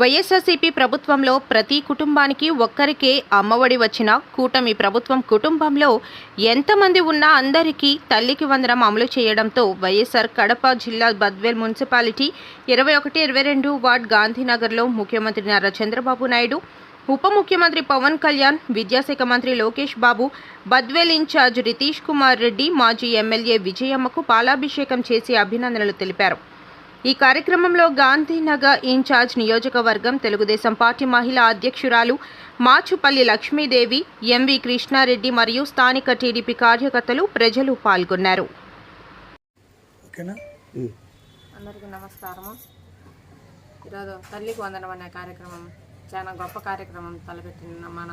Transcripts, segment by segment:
వైఎస్ఆర్సీపీ ప్రభుత్వంలో ప్రతి కుటుంబానికి ఒక్కరికే అమ్మఒడి వచ్చిన కూటమి ప్రభుత్వం కుటుంబంలో ఎంతమంది ఉన్నా అందరికీ తల్లికి వందనం అమలు చేయడంతో వైఎస్ఆర్ కడప జిల్లా బద్వేల్ మున్సిపాలిటీ ఇరవై ఒకటి ఇరవై రెండు వార్డ్ గాంధీనగర్లో ముఖ్యమంత్రి నారా చంద్రబాబు నాయుడు ఉప ముఖ్యమంత్రి పవన్ కళ్యాణ్ విద్యాశాఖ మంత్రి లోకేష్ బాబు బద్వేల్ ఇన్ఛార్జ్ రితీష్ కుమార్ రెడ్డి మాజీ ఎమ్మెల్యే విజయమ్మకు పాలాభిషేకం చేసి అభినందనలు తెలిపారు. ఈ కార్యక్రమంలో గాంధీనగర్ ఇన్ఛార్జ్ నియోజకవర్గం తెలుగుదేశం పార్టీ మహిళా అధ్యక్షురాలు మాచుపల్లి లక్ష్మీదేవి ఎంవి కృష్ణారెడ్డి మరియు స్థానిక టీడీపీ కార్యకర్తలు ప్రజలు పాల్గొన్నారు. ఓకేనా? అందరికీ నమస్కారము. ఈరోజు తల్లికి వందనం అనే కార్యక్రమం చాలా గొప్ప కార్యక్రమం తలపెట్టిన మన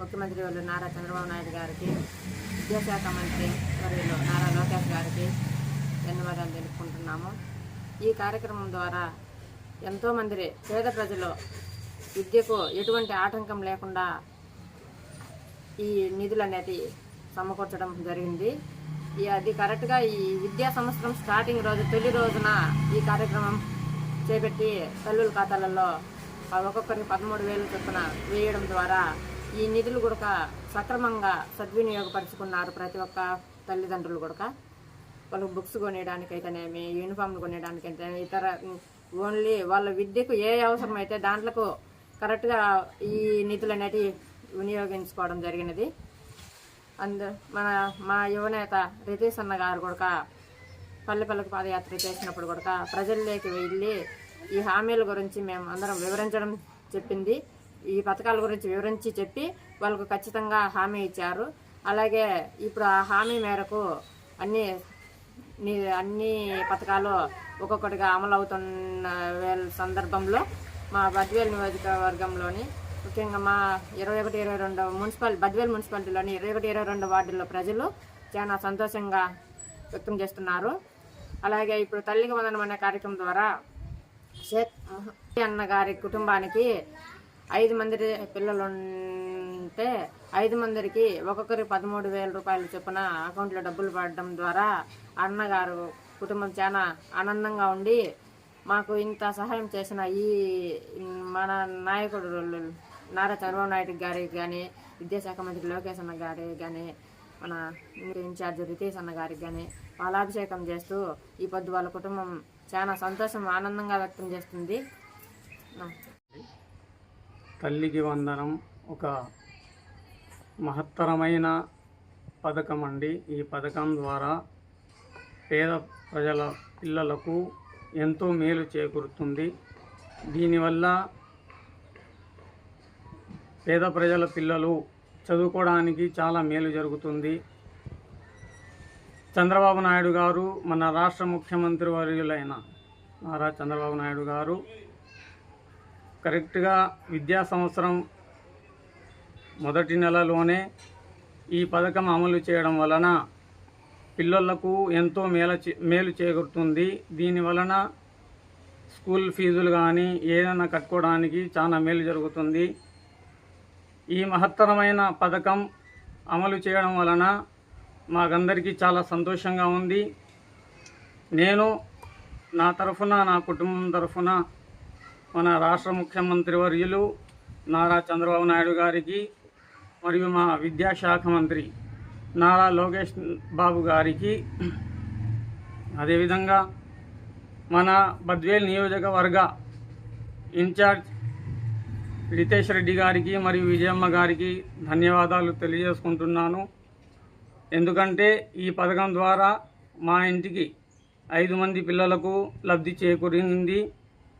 ముఖ్యమంత్రి వాళ్ళు నారా చంద్రబాబు నాయుడు గారికి విద్యాశాఖ మంత్రి మరియు నారా లోకేష్ గారికి ధన్యవాదాలు తెలుపుకుంటున్నాము. ఈ కార్యక్రమం ద్వారా ఎంతోమంది పేద ప్రజలు విద్యకు ఎటువంటి ఆటంకం లేకుండా ఈ నిధులు అనేది సమకూర్చడం జరిగింది. ఈ అది కరెక్ట్గా ఈ విద్యా సంవత్సరం స్టార్టింగ్ రోజు తొలి రోజున ఈ కార్యక్రమం చేపట్టి తల్లుల ఖాతాలలో ఒక్కొక్కరికి పదమూడు వేలు చొప్పున వేయడం ద్వారా ఈ నిధులు కూడా సక్రమంగా సద్వినియోగపరుచుకున్నారు ప్రతి ఒక్క తల్లిదండ్రులు కూడా వాళ్ళకి బుక్స్ కొనేయడానికైతేనేమి యూనిఫామ్లు కొనేయడానికైతే ఇతర ఓన్లీ వాళ్ళ విద్యకు ఏ అవసరం అయితే దాంట్లకు కరెక్ట్గా ఈ నిధులు అనేటివి వినియోగించుకోవడం జరిగినది. అందు మన మా యువనేత రితీష్ అన్న గారు కూడా పల్లె పల్లెకు పాదయాత్ర చేసినప్పుడు కూడా ప్రజల్లోకి వెళ్ళి ఈ హామీల గురించి మేము అందరం వివరించడం చెప్పింది. ఈ పథకాల గురించి వివరించి చెప్పి వాళ్ళకు ఖచ్చితంగా హామీ ఇచ్చారు. అలాగే ఇప్పుడు ఆ హామీ మేరకు అన్ని నీ అన్ని పథకాలు ఒక్కొక్కటిగా అమలు అవుతున్న సందర్భంలో మా బద్వేల్ నియోజకవర్గంలోని ముఖ్యంగా మా ఇరవై ఒకటి ఇరవై రెండు మున్సిపల్ బద్వేల్ మున్సిపాలిటీలోని ఇరవై ఒకటి ఇరవై రెండు వార్డుల్లో ప్రజలు చాలా సంతోషంగా వ్యక్తం చేస్తున్నారు. అలాగే ఇప్పుడు తల్లికి వందనం అనే కార్యక్రమం ద్వారా షేక్ అన్న గారి కుటుంబానికి ఐదు మంది పిల్లలు ఉంటే ఐదు మందికి ఒక్కొక్కరికి పదమూడు వేల రూపాయల చొప్పున అకౌంట్లో డబ్బులు పడడం ద్వారా అన్నగారు కుటుంబం చాలా ఆనందంగా ఉండి మాకు ఇంత సహాయం చేసిన ఈ మన నాయకుడు నారా చంద్రబాబు నాయుడు గారికి కానీ విద్యాశాఖ మంత్రి లోకేష్ అన్న గారికి కానీ మన ఇన్ఛార్జ్ రితేష్ అన్న గారికి కానీ పాలాభిషేకం చేస్తూ ఈ పొద్దు వాళ్ళ కుటుంబం చాలా సంతోషం ఆనందంగా వ్యక్తం చేస్తుంది. తల్లికి వందనం ఒక మహత్తరమైన పథకం అండి ఈ పథకం ద్వారా పేద ప్రజల పిల్లలకు ఎంతో మేలు చేకూరుతుంది. దీనివల్ల పేద ప్రజల పిల్లలు చదువుకోవడానికి చాలా మేలు జరుగుతుంది. చంద్రబాబు నాయుడు గారు మన రాష్ట్ర ముఖ్యమంత్రి వర్యులైన నారా చంద్రబాబు నాయుడు గారు కరెక్ట్గా విద్యా సంవత్సరం మొదటి నెలలోనే ఈ పథకం అమలు చేయడం వలన పిల్లలకు ఎంతో మేల చే- మేలు చేకూరుతుంది. దీని వలన స్కూల్ ఫీజులు కానీ ఏదైనా కట్టుకోవడానికి చాలా మేలు జరుగుతుంది. ఈ మహత్తరమైన పథకం అమలు చేయడం వలన మాకందరికీ చాలా సంతోషంగా ఉంది. నేను నా తరఫున నా కుటుంబం తరఫున మన రాష్ట్ర ముఖ్యమంత్రి వర్యులు నారా చంద్రబాబు నాయుడు గారికి మరియు మా విద్యాశాఖ మంత్రి నారా లోకేష్ బాబు గారికి అదేవిధంగా మన బద్వేల్ నియోజకవర్గ ఇన్ఛార్జ్ రితేష్ రెడ్డి గారికి మరియు విజయమ్మ గారికి ధన్యవాదాలు తెలియజేసుకుంటున్నాను. ఎందుకంటే ఈ పథకం ద్వారా మా ఇంటికి ఐదు మంది పిల్లలకు లబ్ధి చేకూరింది.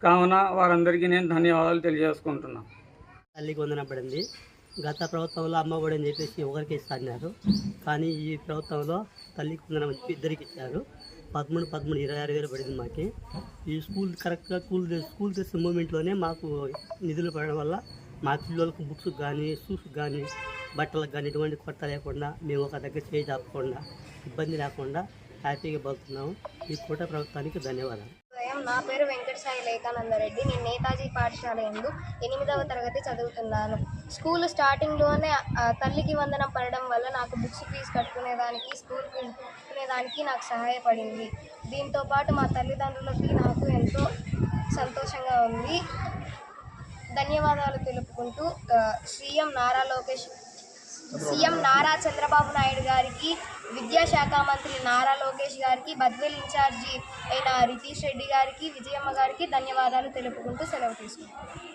కావున వారందరికీ నేను ధన్యవాదాలు తెలియజేసుకుంటున్నాను తల్లికి వందనపడింది గత ప్రభుత్వంలో అమ్మఒడి అని చెప్పేసి ఒకరికి ఇస్తున్నారు. కానీ ఈ ప్రభుత్వంలో తల్లి వందనం అని ఇద్దరికి ఇచ్చారు. పదమూడు పదమూడు ఇరవై ఆరు వేలు పడింది మాకు. ఈ స్కూల్ కరెక్ట్గా స్కూల్ స్కూల్ తెచ్చిన మూమెంట్లోనే మాకు నిధులు పడడం వల్ల మా పిల్లలకు బుక్స్ కానీ షూస్ కానీ బట్టలకు కానీ ఎటువంటి కొత్త లేకుండా మేము ఒక దగ్గర చేయి చాపకుండా ఇబ్బంది లేకుండా హ్యాపీగా బతుకుతున్నాము ఈ కూట ప్రభుత్వానికి ధన్యవాదాలు. నా పేరు వెంకటసాయి లేఖానందరెడ్డి నేను నేతాజీ పాఠశాల ఎందు ఎనిమిదవ తరగతి చదువుతున్నాను. స్కూల్ స్టార్టింగ్లోనే తల్లికి వందనం పడడం వల్ల నాకు బుక్స్ ఫీజు కట్టుకునేదానికి స్కూల్ ఫీజు కట్టుకునేదానికి నాకు సహాయపడింది. దీంతో పాటు మా తల్లిదండ్రులకి నాకు ఎంతో సంతోషంగా ఉంది. ధన్యవాదాలు తెలుపుకుంటూ సీఎం నారా లోకేష్ సీఎం నారా చంద్రబాబు నాయుడు గారికి విద్యాశాఖ మంత్రి నారా లోకేష్ గారికి బద్వేల్ ఇన్ఛార్జి అయిన రితీష్ రెడ్డి గారికి విజయమ్మ గారికి ధన్యవాదాలు తెలుపుకుంటూ సెలవు తీసుకుంటాను